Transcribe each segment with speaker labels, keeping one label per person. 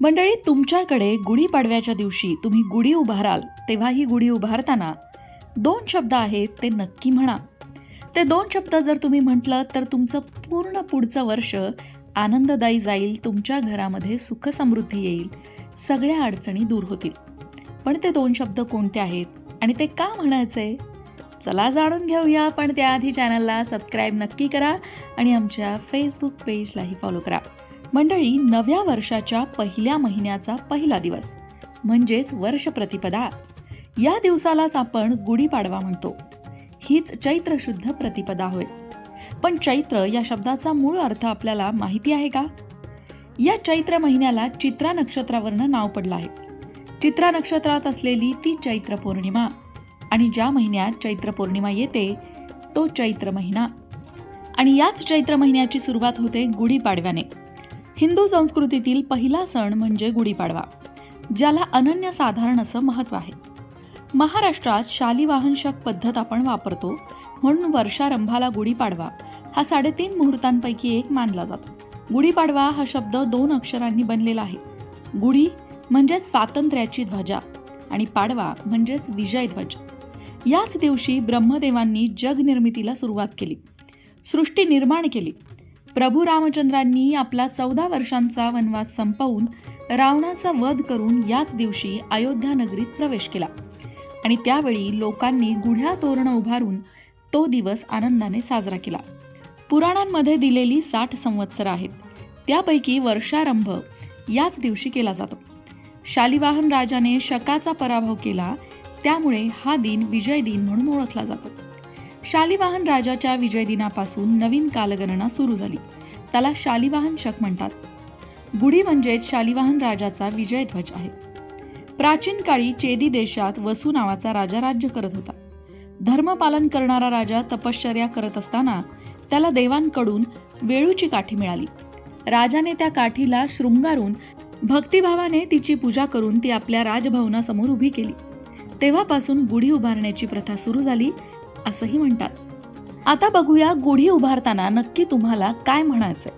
Speaker 1: मंडळी तुमच्याकडे गुढीपाडव्याच्या दिवशी तुम्ही गुढी उभाराल तेव्हा ही गुढी उभारताना दोन शब्द आहेत ते नक्की म्हणा. ते दोन शब्द जर तुम्ही म्हटलं तर तुमचं पूर्ण पुढचं वर्ष आनंददायी जाईल तुमच्या घरामध्ये सुखसमृद्धी येईल सगळ्या अडचणी दूर होतील. पण ते दोन शब्द कोणते आहेत आणि ते का म्हणायचे? चला जाणून घेऊया पण त्याआधी चॅनलला सबस्क्राईब नक्की करा आणि आमच्या फेसबुक पेजलाही फॉलो करा. मंडळी नव्या वर्षाच्या पहिल्या महिन्याचा पहिला दिवस म्हणजेच वर्ष प्रतिपदा. या दिवसालाच आपण गुढीपाडवा म्हणतो. हीच चैत्र शुद्ध प्रतिपदा होय. पण चैत्र या शब्दाचा मूळ अर्थ आपल्याला माहिती आहे का? या चैत्र महिन्याला चित्रा नक्षत्रावरनं नाव पडलं आहे. चित्रा नक्षत्रात असलेली ती चैत्र पौर्णिमा. आणि ज्या महिन्यात चैत्र पौर्णिमा येते तो चैत्र महिना. आणि याच चैत्र महिन्याची सुरुवात होते गुढीपाडव्याने हिंदू संस्कृतीतील पहिला सण म्हणजे गुढीपाडवा ज्याला अनन्यसाधारण असं महत्त्व आहे. महाराष्ट्रात शालिवाहन शक पद्धत आपण वापरतो म्हणून वर्षारंभाला गुढीपाडवा हा साडेतीन मुहूर्तांपैकी एक मानला जातो. गुढीपाडवा हा शब्द दोन अक्षरांनी बनलेला आहे. गुढी म्हणजेच स्वातंत्र्याची ध्वजा आणि पाडवा म्हणजेच विजयध्वज. याच दिवशी ब्रह्मदेवांनी जगनिर्मितीला सुरुवात केली. सृष्टी निर्माण केली. प्रभू रामचंद्रांनी आपला चौदा वर्षांचा वनवास संपवून रावणाचा वध करून याच दिवशी अयोध्या नगरीत प्रवेश केला. आणि त्यावेळी लोकांनी गुढ्या तोरणं उभारून तो दिवस आनंदाने साजरा केला. पुराणांमध्ये दिलेली साठ संवत्सर आहेत. त्यापैकी वर्षारंभ याच दिवशी केला जातो. शालिवाहन राजाने शकाचा पराभव केला त्यामुळे हा दिन विजय दिन म्हणून ओळखला जातो. शालिवाहन राजाच्या विजय दिनापासून नवीन कालगणना सुरू झाली. त्याला शालिवाहन शक म्हणतात. गुढी म्हणजेच शालिवाहन राजाचा विजय ध्वज आहे. प्राचीन काळी चेदी देशात वसू नावाचा राजा राज्य करत होता. धर्मपालन करणारा राजा तपश्चर्या करत असताना त्याला देवांकडून वेळूची काठी मिळाली. राजाने त्या काठीला शृंगारून भक्तिभावाने तिची पूजा करून ती आपल्या राजभवनासमोर उभी केली. तेव्हापासून गुढी उभारण्याची प्रथा सुरू झाली असंही म्हणतात. आता बघूया गुढी उभारताना नक्की तुम्हाला काय म्हणायचंय?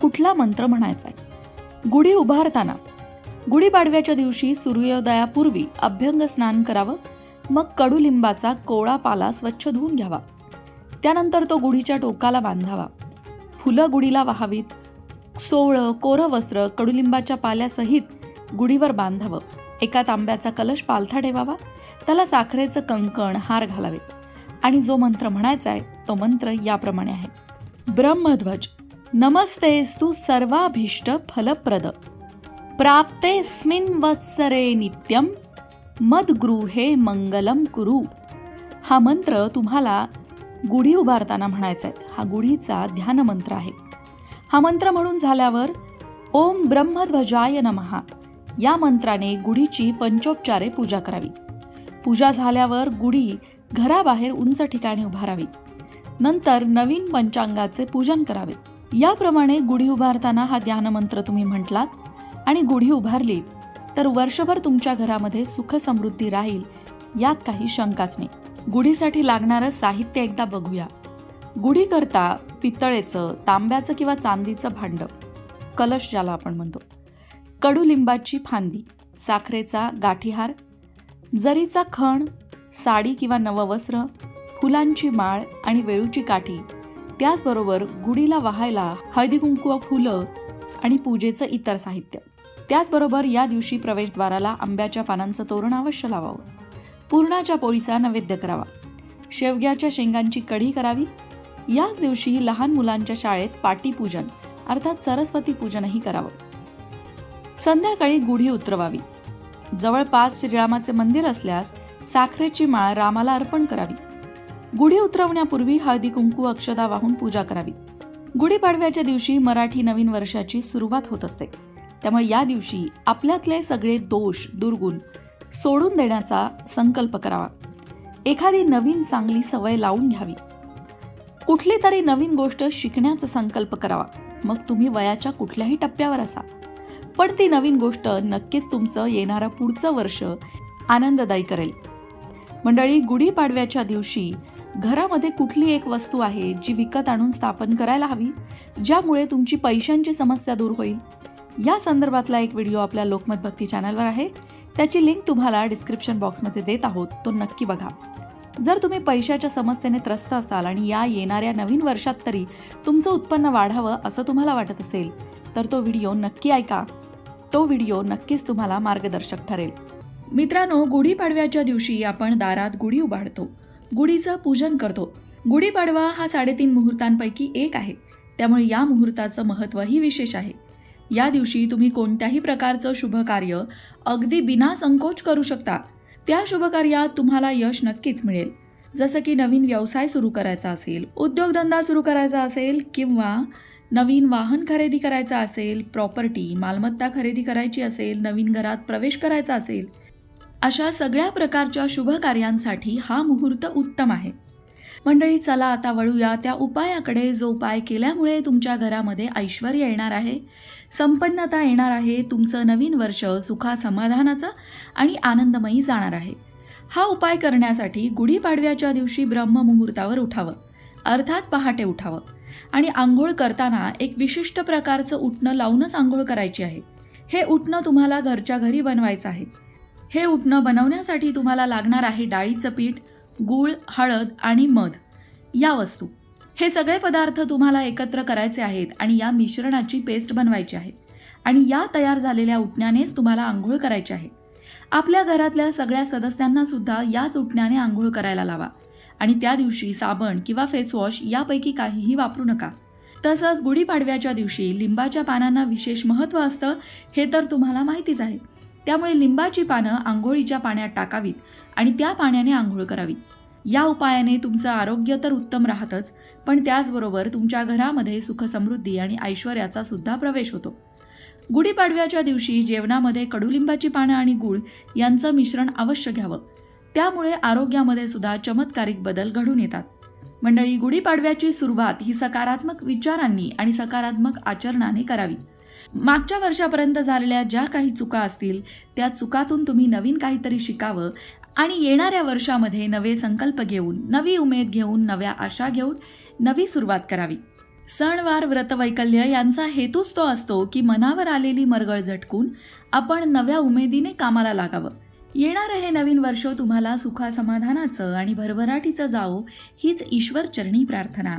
Speaker 1: कुठला मंत्र म्हणायचा आहे गुढी उभारताना गुढीपाडव्याच्या दिवशी सूर्योदयापूर्वी अभ्यंग स्नान करावं मग कडुलिंबाचा कोवळा पाला स्वच्छ धुवून घ्यावा. त्यानंतर तो गुढीच्या टोकाला बांधावा. फुलं गुढीला वाहावीत. सोवळं कोरं वस्त्र कडुलिंबाच्या पाल्यासहित गुढीवर बांधावं. एका तांब्याचा कलश पालथा ठेवावा. त्याला साखरेचं कंकण हार घालावेत. आणि जो मंत्र म्हणायचा आहे तो मंत्र याप्रमाणे आहे. ब्रह्मध्वज नमस्ते नमस्तेस्तु सर्वाभीष्ट फलप्रद. प्राप्तेस्मिन् वत्सरे नित्यम मदगृहे मंगलम कुरु. हा मंत्र तुम्हाला गुढी उभारताना म्हणायचा आहे. हा गुढीचा ध्यान मंत्र आहे. हा मंत्र म्हणून झाल्यावर ओम ब्रह्मध्वजाय नमहा या मंत्राने गुढीची पंचोपचारे पूजा करावी. पूजा झाल्यावर गुढी घराबाहेर उंच ठिकाणी उभारावी नंतर नवीन पंचांगाचे पूजन करावे. याप्रमाणे गुढी उभारताना हा ध्यानमंत्र तुम्ही म्हटलात आणि गुढी उभारली तर वर्षभर तुमच्या घरामध्ये सुख समृद्धी राहील यात काही शंकाच नाही. गुढीसाठी लागणारं साहित्य एकदा बघूया. गुढी करता पितळेचं तांब्याचं किंवा चांदीचं भांडं कलश ज्याला आपण म्हणतो. कडुलिंबाची फांदी साखरेचा गाठीहार जरीचा खण साडी किंवा नववस्त्र फुलांची माळ आणि वेळूची काठी त्याचबरोबर गुढीला वाहायला हळदी कुंकू फुलं आणि पूजेचं इतर साहित्य. त्याचबरोबर या दिवशी प्रवेशद्वाराला आंब्याच्या पानांचं तोरण अवश्य लावावं. पूर्णाच्या पोळीचा नैवेद्य करावा. शेवग्याच्या शेंगांची कढी करावी. याच दिवशी लहान मुलांच्या शाळेत पाटीपूजन अर्थात सरस्वती पूजनही करावं. संध्याकाळी गुढी उतरवावी. जवळपास श्रीरामाचे मंदिर असल्यास साखरेची माळ रामाला अर्पण करावी. गुढी उतरवण्यापूर्वी हळदी कुंकू अक्षदा वाहून पूजा करावी. गुढीपाडव्याच्या दिवशी मराठी नवीन वर्षाची सुरुवात होत असते. त्यामुळे या दिवशी आपल्यातले सगळे दोष दुर्गुण सोडून देण्याचा संकल्प करावा. एखादी नवीन चांगली सवय लावून घ्यावी. कुठली तरी नवीन गोष्ट शिकण्याचा संकल्प करावा. मग तुम्ही वयाच्या कुठल्याही टप्प्यावर असा. पण ती नवीन गोष्ट नक्कीच तुमचं येणारं पुढचं वर्ष आनंददायी करेल. मंडळी गुढीपाडव्याच्या दिवशी घरामध्ये कुठली एक वस्तू आहे जी विकत आणून स्थापन करायला हवी ज्यामुळे तुमची पैशांची समस्या दूर होईल? या संदर्भातला एक व्हिडिओ आपल्या लोकमत भक्ती चॅनलवर आहे. त्याची लिंक तुम्हाला डिस्क्रिप्शन बॉक्समध्ये देत आहोत. तो नक्की बघा. जर तुम्ही पैशाच्या समस्येने त्रस्त असाल आणि या येणाऱ्या नवीन वर्षात तरी तुमचं उत्पन्न वाढावं असं तुम्हाला वाटत असेल तर तो व्हिडिओ नक्की ऐका. तो व्हिडिओ नक्कीच तुम्हाला मार्गदर्शक ठरेल. मित्रांनो गुढीपाडव्याच्या दिवशी आपण दारात गुढी उभारतो. गुढीचं पूजन करतो. गुढीपाडवा हा साडेतीन मुहूर्तांपैकी एक आहे. त्यामुळे या मुहूर्ताचं महत्त्वही विशेष आहे. या दिवशी तुम्ही कोणत्याही प्रकारचं शुभ कार्य अगदी बिना संकोच करू शकता. त्या शुभ कार्यात तुम्हाला यश नक्कीच मिळेल. जसं की नवीन व्यवसाय सुरू करायचा असेल उद्योगधंदा सुरू करायचा असेल किंवा नवीन वाहन खरेदी करायचं असेल प्रॉपर्टी मालमत्ता खरेदी करायची असेल नवीन घरात प्रवेश करायचा असेल अशा सगळ्या प्रकारच्या शुभ कार्यांसाठी हा मुहूर्त उत्तम आहे. मंडळी चला आता वळूया त्या उपायाकडे. जो उपाय केल्यामुळे तुमच्या घरामध्ये ऐश्वर येणार आहे संपन्नता येणार आहे तुमचं नवीन वर्ष सुखा समाधानाचं आणि आनंदमयी जाणार आहे. हा उपाय करण्यासाठी गुढीपाडव्याच्या दिवशी ब्रह्ममुहूर्तावर उठावं. अर्थात पहाटे उठावं. आणि आंघोळ करताना एक विशिष्ट प्रकारचं उठणं लावूनच आंघोळ करायची आहे. हे उठणं तुम्हाला घरच्या घरी बनवायचं आहे. हे उठणं बनवण्यासाठी तुम्हाला लागणार आहे डाळीचं पीठ गूळ हळद आणि मध. या वस्तू. हे सगळे पदार्थ तुम्हाला एकत्र करायचे आहेत आणि या मिश्रणाची पेस्ट बनवायची आहे. आणि या तयार झालेल्या उठण्यानेच तुम्हाला आंघोळ करायची आहे. आपल्या घरातल्या सगळ्या सदस्यांना सुद्धा याच उठण्याने आंघोळ करायला लावा. आणि त्या दिवशी साबण किंवा फेसवॉश यापैकी काहीही वापरू नका. तसंच गुढीपाडव्याच्या दिवशी लिंबाच्या पानांना विशेष महत्त्व असतं हे तर तुम्हाला माहितीच आहे. त्यामुळे लिंबाची पानं आंघोळीच्या पाण्यात टाकावीत आणि त्या पाण्याने आंघोळ करावी या उपायाने तुमचं आरोग्य तर उत्तम राहतच पण त्याचबरोबर तुमच्या घरामध्ये सुखसमृद्धी आणि ऐश्वर्याचा सुद्धा प्रवेश होतो. गुढीपाडव्याच्या दिवशी जेवणामध्ये कडुलिंबाची पानं आणि गूळ यांचं मिश्रण अवश्य घ्यावं. त्यामुळे आरोग्यामध्ये सुद्धा चमत्कारिक बदल घडून येतात. मंडळी गुढीपाडव्याची सुरुवात ही सकारात्मक विचारांनी आणि सकारात्मक आचरणाने करावी. मागच्या वर्षापर्यंत झालेल्या ज्या काही चुका असतील त्या चुकातून तुम्ही नवीन काहीतरी शिकावं आणि येणाऱ्या वर्षामध्ये नवे संकल्प घेऊन नवी उमेद घेऊन नव्या आशा घेऊन नवी सुरुवात करावी. सणवार व्रतवैकल्य यांचा हेतूच तो असतो की मनावर आलेली मरगळ झटकून आपण नव्या उमेदीने कामाला लागावं. येणारं हे नवीन वर्ष तुम्हाला सुखासमाधानाचं आणि भरभराटीचं जावो हीच ईश्वर चरणी प्रार्थना.